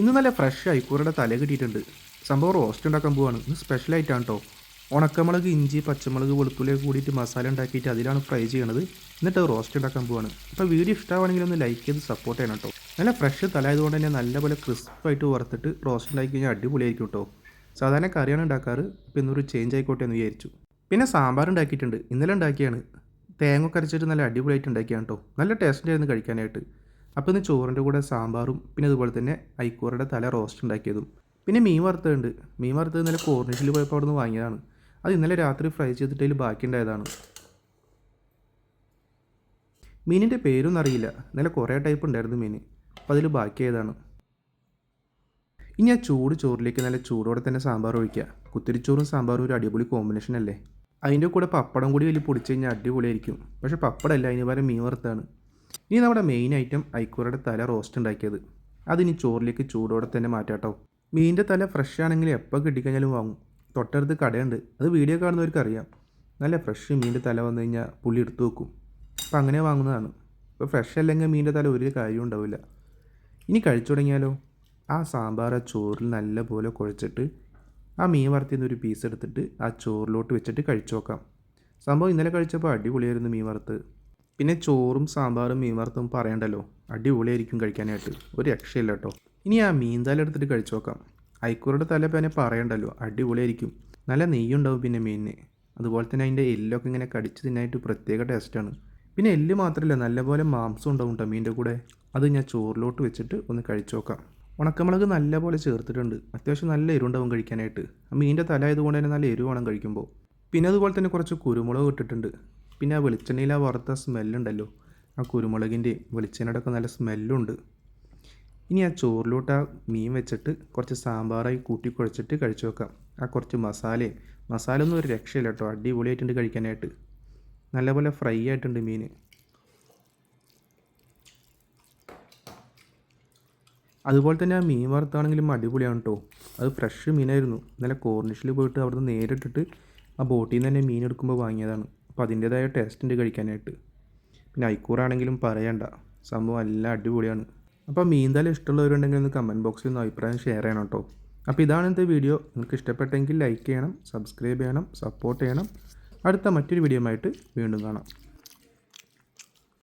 ഇന്ന് നല്ല ഫ്രഷ് ഐക്കൂറയുടെ തല കിട്ടിയിട്ടുണ്ട്. സംഭവം റോസ്റ്റ് ഉണ്ടാക്കാൻ പോവാണ്. ഇന്ന് സ്പെഷ്യൽ ആയിട്ടാണ് കേട്ടോ ഉണക്കമുളക് ഇഞ്ചി പച്ചമുളക് വെളുത്തുള്ളി കൂടിയിട്ട് മസാല ഉണ്ടാക്കിയിട്ട് അതിലാണ് ഫ്രൈ ചെയ്യണത്. എന്നിട്ട് റോസ്റ്റ് ഉണ്ടാക്കാൻ പോവാണ്. അപ്പോൾ വീഡിയോ ഇഷ്ടമാണെങ്കിൽ ഒന്ന് ലൈക്ക് ചെയ്ത് സപ്പോർട്ട് ചെയ്യണം കേട്ടോ നല്ല ഫ്രഷ് തല ആയതുകൊണ്ട് തന്നെ നല്ലപോലെ ക്രിസ്പായിട്ട് വറുത്തിട്ട് റോസ്റ്റ് ഉണ്ടാക്കി കഴിഞ്ഞാൽ അടിപൊളിയായിരിക്കും കേട്ടോ സാധാരണ കറിയാണ് ഉണ്ടാക്കാറ്. ഇപ്പോൾ ഇന്നൊരു ചേഞ്ച് ആയിക്കോട്ടെ എന്ന് വിചാരിച്ചു. പിന്നെ സാമ്പാർ ഉണ്ടാക്കിയിട്ടുണ്ട്. ഇന്നലെ ഉണ്ടാക്കിയാണ്. തേങ്ങ കരച്ചിട്ട് നല്ല അടിപൊളിയായിട്ട് ഉണ്ടാക്കിയാണ് കേട്ടോ നല്ല ടേസ്റ്റ് ആയിരുന്നു കഴിക്കാനായിട്ട്. അപ്പോൾ ഇന്ന് ചോറിന്റെ കൂടെ സാമ്പാറും പിന്നെ അതുപോലെ തന്നെ ഐക്കൂറയുടെ തല റോസ്റ്റ് ഉണ്ടാക്കിയതും. പിന്നെ മീൻ വറുത്തതുണ്ട്. മീൻ വറുത്തത് ഇന്നലെ കോർണിഷിൽ പോയപ്പോൾ അവിടെ നിന്ന് വാങ്ങിയതാണ്. അത് ഇന്നലെ രാത്രി ഫ്രൈ ചെയ്തിട്ടതിൽ ബാക്കി ഉണ്ടായതാണ്. മീനിന്റെ പേരൊന്നും അറിയില്ല. ഇന്നലെ കുറേ ടൈപ്പ് ഉണ്ടായിരുന്നു മീൻ. അപ്പോൾ അതിൽ ബാക്കിയായതാണ് ഇനി ആ ചൂട് ചോറിലേക്ക് നല്ല ചൂടോടെ തന്നെ സാമ്പാർ ഒഴിക്കുക. കുത്തിരിച്ചോറും സാമ്പാറും ഒരു അടിപൊളി കോമ്പിനേഷൻ അല്ലേ? അതിന്റെ കൂടെ പപ്പടം കൂടി വലിയ പൊടിച്ച് കഴിഞ്ഞാൽ അടിപൊളിയായിരിക്കും. പക്ഷേ പപ്പടമല്ല അതിന് പകരം മീൻ വറുത്താണ് ഇനി നമ്മുടെ മെയിൻ ഐറ്റം ഐക്കൂറയുടെ തല റോസ്റ്റ് ഉണ്ടാക്കിയത്. അതിനി ചോറിലേക്ക് ചൂടോടെ തന്നെ മാറ്റാട്ടോ. മീനിന്റെ തല ഫ്രഷ് ആണെങ്കിൽ എപ്പോൾ കിട്ടിക്കഴിഞ്ഞാലും വാങ്ങും. തൊട്ടടുത്ത് കടയുണ്ട്. അത് വീഡിയോ കാണുന്നവർക്ക് അറിയാം. നല്ല ഫ്രഷ് മീനിന്റെ തല വന്നു കഴിഞ്ഞാൽ പുള്ളി എടുത്തു വെക്കും. അപ്പം അങ്ങനെ വാങ്ങുന്നതാണ്. ഇപ്പോൾ ഫ്രഷ് അല്ലെങ്കിൽ മീനിന്റെ തല ഒരു കാര്യവും ഉണ്ടാവില്ല. ഇനി കഴിച്ചു തുടങ്ങിയാലോ? ആ സാമ്പാർ ആ ചോറിൽ നല്ലപോലെ കുഴച്ചിട്ട് ആ മീൻ വറുത്തിന്ന് ഒരു പീസ് എടുത്തിട്ട് ആ ചോറിലോട്ട് വെച്ചിട്ട് കഴിച്ചു നോക്കാം. സംഭവം ഇന്നലെ കഴിച്ചപ്പോൾ അടിപൊളിയായിരുന്നു മീൻ വറുത്ത്. പിന്നെ ചോറും സാമ്പാറും മീൻ വറുത്തും പറയണ്ടല്ലോ. അടിപൊളിയായിരിക്കും കഴിക്കാനായിട്ട്. ഒരു രക്ഷയില്ല കേട്ടോ ഇനി ആ മീൻ തല എടുത്തിട്ട് കഴിച്ചു നോക്കാം. ഐക്കൂറുടെ തല പിന്നെ പറയണ്ടല്ലോ. അടിപൊളിയായിരിക്കും. നല്ല നെയ്യുണ്ടാവും പിന്നെ മീനിന്. അതുപോലെ തന്നെ അതിന്റെ എല്ലൊക്കെ ഇങ്ങനെ കടിച്ച് തിന്നായിട്ട് പ്രത്യേക ടേസ്റ്റാണ് പിന്നെ എല്ല് മാത്രമല്ല നല്ലപോലെ മാംസം ഉണ്ടാവും കേട്ടോ മീന്റെ കൂടെ. അത് ഞാൻ ചോറിലോട്ട് വെച്ചിട്ട് ഒന്ന് കഴിച്ചു നോക്കാം. ഉണക്കമുളക് നല്ലപോലെ ചേർത്തിട്ടുണ്ട്. അത്യാവശ്യം നല്ല എരിവുണ്ടാവും കഴിക്കാനായിട്ട്. ആ മീനിന്റെ തല ആയതുകൊണ്ട് തന്നെ നല്ല എരിവ് വേണം കഴിക്കുമ്പോൾ പിന്നെ അതുപോലെ തന്നെ കുറച്ച് കുരുമുളക് ഇട്ടിട്ടുണ്ട്. പിന്നെ ആ വെളിച്ചെണ്ണയിൽ ആ വറുത്ത സ്മെല്ലുണ്ടല്ലോ. ആ കുരുമുളകിന്റെ വെളിച്ചെണ്ണയുടെ നല്ല സ്മെല്ലുണ്ട്. ഇനി ആ ചോറിലോട്ട് ആ മീൻ വെച്ചിട്ട് കുറച്ച് സാമ്പാറായി കൂട്ടി കുഴച്ചിട്ട് കഴിച്ചു വെക്കാം. ആ കുറച്ച് മസാലയും മസാല ഒന്നും ഒരു രക്ഷയില്ല കേട്ടോ. അടിപൊളിയായിട്ടുണ്ട് കഴിക്കാനായിട്ട്. നല്ലപോലെ ഫ്രൈ ആയിട്ടുണ്ട് മീൻ. അതുപോലെ തന്നെ ആ മീൻ വറുത്താണെങ്കിലും അടിപൊളിയാണ് കേട്ടോ. അത് ഫ്രഷ് മീനായിരുന്നു. ഇന്നലെ കോർണിഷിൽ പോയിട്ട് അവിടുന്ന് നേരിട്ടിട്ട് ആ ബോട്ടിൽ നിന്ന് തന്നെ മീൻ എടുക്കുമ്പോൾ വാങ്ങിയതാണ്. അപ്പോൾ അതിന്റേതായ ടേസ്റ്റ് ഉണ്ട് കഴിക്കാനായിട്ട്. പിന്നെ ഐക്കൂറാണെങ്കിലും പറയണ്ട. സംഭവം എല്ലാം അടിപൊളിയാണ്. അപ്പോൾ മീന്താൽ ഇഷ്ടമുള്ളവരുണ്ടെങ്കിൽ ഒന്ന് കമന്റ് ബോക്സിൽ ഒന്ന് അഭിപ്രായം ഷെയർ ചെയ്യണം കേട്ടോ അപ്പോൾ ഇതാണ് ഇന്നത്തെ വീഡിയോ നിങ്ങൾക്ക് ഇഷ്ടപ്പെട്ടെങ്കിൽ ലൈക്ക് ചെയ്യണം സബ്സ്ക്രൈബ് ചെയ്യണം സപ്പോർട്ട് ചെയ്യണം. അടുത്ത മറ്റൊരു വീഡിയോ ആയിട്ട് വീണ്ടും കാണാം.